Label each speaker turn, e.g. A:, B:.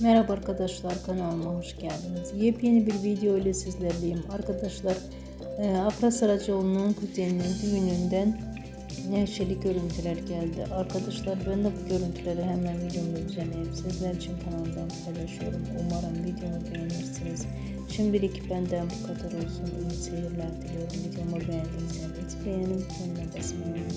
A: Merhaba arkadaşlar kanalıma hoş geldiniz. Yepyeni bir video ile sizlerleyim. Arkadaşlar e, Afra Saracoğlu'nun kuzeninin düğününden neşeli görüntüler geldi. Arkadaşlar ben de bu görüntüleri hemen videomda düzenleyip sizler için kanaldan paylaşıyorum. Umarım videomu beğenirsiniz. Şimdilik benden bu kadar olsun. İyi seyirler diliyorum. Videomu beğendiyseniz beğenin butonuna basmayı unutmayın.